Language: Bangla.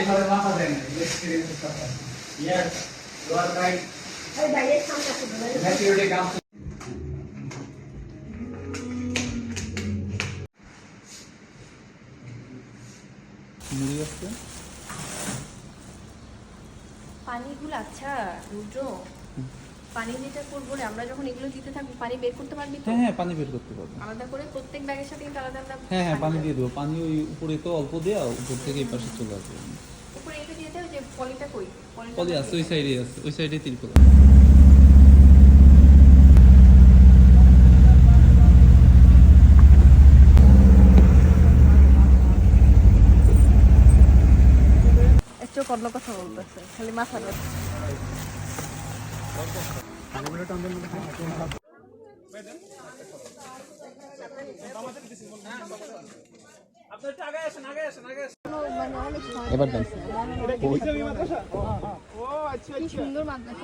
এভাবে মাথা দেন পানিগুলো আচ্ছা রুদ্র। পানি যেটা করব আমরা যখন এগুলো দিতে থাকব পানি বের করতে পারবি হ্যাঁ হ্যাঁ পানি বের করতে পারব। আলাদা করে প্রত্যেক ব্যাগের সাথে কিন্তু আলাদা আলাদা হ্যাঁ হ্যাঁ পানি দিয়ে দেবো। পানি ওই উপরে তো অল্প দেওয়া উপর থেকে এই পাশে চলে আসবে। উপরে এটা দিয়ে দাও যে পলিটা কই? পলি আছে ওই সাইডে আছে ওই সাইডে তিরপল অন্য কথা বলতেছে খালি মাথা ব্যথা মানে অনেক সময় এবার দেন। সুন্দর মাদ্রাসা।